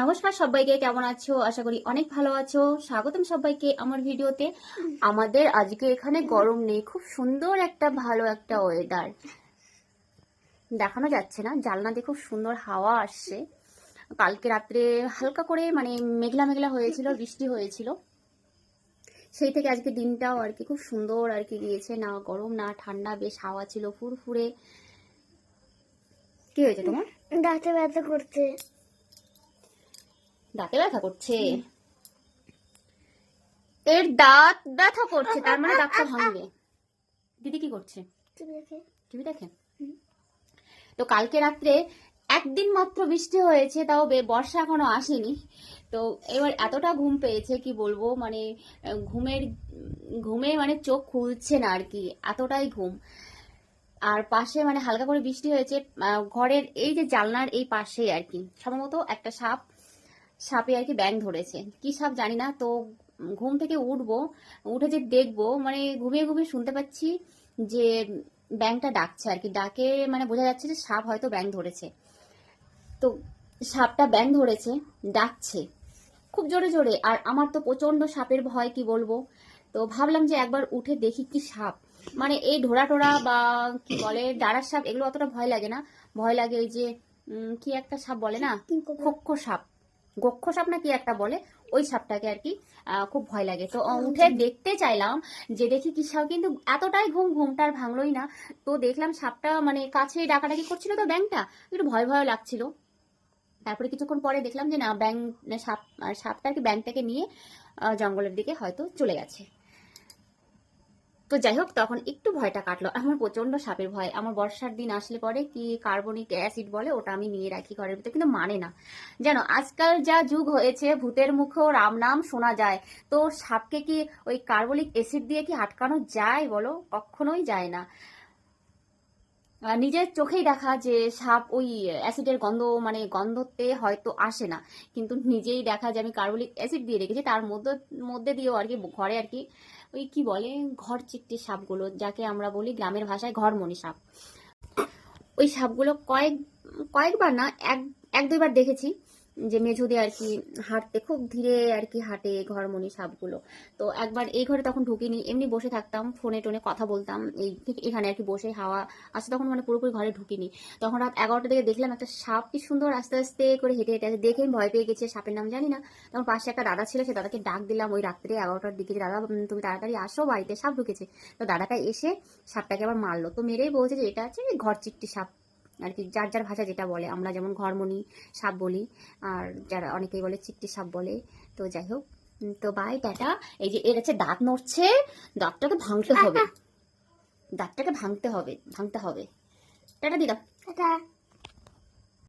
নমস্কার সবাইকে, কেমন আছো? আশা করি অনেক ভালো আছো। স্বাগতম সবাইকে আমার ভিডিওতে। আমাদের আজকে এখানে গরম নেই, খুব সুন্দর একটা ভালো একটা ওয়েদার দেখানো যাচ্ছে না দিয়ে খুব সুন্দর হাওয়া আসছে। কালকে রাত্রে হালকা করে মানে মেঘলা মেঘলা হয়েছিল, বৃষ্টি হয়েছিল। সেই থেকে আজকে দিনটাও আর কি খুব সুন্দর আর কি গিয়েছে। না গরম, না ঠান্ডা, বেশ হাওয়া ছিল, ফুরফুরে। কি হয়েছে তোমার? দাঁতে ব্যথা করছে। দাঁতে ব্যথা করছে। এর দাঁত ব্যথা করছে তার মানে দাঁতটা ভাঙবে। দিদি কি করছে? টিভি দেখে। তো কালকে রাত্রে একদিন মাত্র বৃষ্টি হয়েছে তাও বর্ষা এখনও আসেনি। তো এবার এতটা ঘুম পেয়েছে কি বলব? মানে ঘুমের ঘুমে মানে চোখ খুলছে না আর কি এতটাই ঘুম। আর পাশে মানে হালকা করে বৃষ্টি হয়েছে ঘরের এই যে জানলার এই পাশেই আর কি সম্ভবত একটা সাপ সাপে আর কি ব্যাং ধরেছে। কি সাপ জানি না তো ঘুম থেকে উঠবো উঠে যে দেখব মানে ঘুমিয়ে ঘুমিয়ে শুনতে পাচ্ছি যে ব্যাংটা ডাকছে আর কি। ডাকে মানে বোঝা যাচ্ছে যে সাপ হয়তো ব্যাং ধরেছে। তো সাপটা ব্যাং ধরেছে ডাকছে। খুব জোরে জোরে আর আমার তো প্রচণ্ড সাপের ভয় কি বলব? তো ভাবলাম যে একবার উঠে দেখি কি সাপ। মানে এই ঢোড়া টোড়া বা কি বলে ডাড়ার সাপ এগুলো অতটা ভয় লাগে না। ভয় লাগে ওই যে কি একটা সাপ বলে না? খক্ষ সাপ। গক্ষ সাপ না কি একটা বলে? ওই সাপটাকে আর কি খুব ভয় লাগে। তো উঠে দেখতে চাইলাম যে দেখি কি সাপ কিন্তু এতটাই ঘুম ঘুমটার ভাঙলোই না। তো দেখলাম সাপটা মানে কাছে ডাকাডাকি করছিল তো ব্যাংকটা একটু ভয় ভয় লাগছিল। তারপরে কিছুক্ষণ পরে দেখলাম যে না ব্যাংক সাপ সাপটা আর কি ব্যাংকটাকে নিয়ে জঙ্গলের দিকে হয়তো চলে গেছে। তো যাই হোক তখন একটু ভয়টা কাটলো। আমার প্রচণ্ড সাপের ভয়। আমার বর্ষার দিন আসলে পরে কি কার্বনিক অ্যাসিড বলে, ওটা আমি নিয়ে রাখি ঘরের ভিতরে, কিন্তু মানে না। যেন আজকাল যা যুগ হয়েছে, ভূতের মুখেও রাম নাম শোনা যায়। তো সাপকে কি ওই কার্বনিক অ্যাসিড দিয়ে কি আটকানো যায় বলো? কখনোই যায় না। নিজের চোখেই দেখা যে সাপ ওই অ্যাসিডের গন্ধ মানে গন্ধতে হয়তো আসে না। কিন্তু নিজেই দেখা যে আমি কার্বলিক অ্যাসিড দিয়ে রেখেছি, তার মধ্যে মধ্যে দিয়েও আর কি, ঘরে আর কি, ওই কি বলে, ঘর চিকটি সাপগুলো, যাকে আমরা বলি গ্রামের ভাষায় ঘরমণি সাপ। ওই সাপগুলো কয়েক, কয়েকবার না, এক এক দুইবার দেখেছি। যে মেঝুদে আর কি হাঁটতে, খুব ধীরে আর কি হাঁটে ঘরমণি সাপগুলো। তো একবার এই ঘরে তখন ঢুকিনি, এমনি বসে থাকতাম, ফোনে টোনে কথা বলতাম, এই ঠিক এখানে আর কি বসে হাওয়া আসে, তখন মানে পুরোপুরি ঘরে ঢুকিনি। তখন রাত এগারোটা থেকে দেখলাম একটা সাপ কি সুন্দর আস্তে আস্তে করে হেঁটে হেঁটে আসে, দেখে ভয় পেয়ে গেছে, সাপের নাম জানি না। তখন পাশে একটা দাদা ছিল, সে দাদাকে ডাক দিলাম, ওই রাত্রে এগারোটার দিকে দাদা তুমি তাড়াতাড়ি আসো, বাড়িতে সাপ ঢুকেছে। তো দাদাটা এসে সাপটাকে আবার মারলো। তো মেরেই বলছে যে, এটা হচ্ছে ঘর চিকটি সাপ। আর কি যার যার ভাষা যেটা বলে। আমরা যেমন ঘরমণি সাপ বলি আর যারা অনেকেই বলে চিকটি সাপ বলে। তো যাই হোক তো বাই টাটা। এই যে এর হচ্ছে দাঁত নড়ছে দাঁতটাকে ভাঙতে হবে। দাঁতটাকে ভাঙতে হবে ভাঙতে হবে। টাটা দিদা। এটা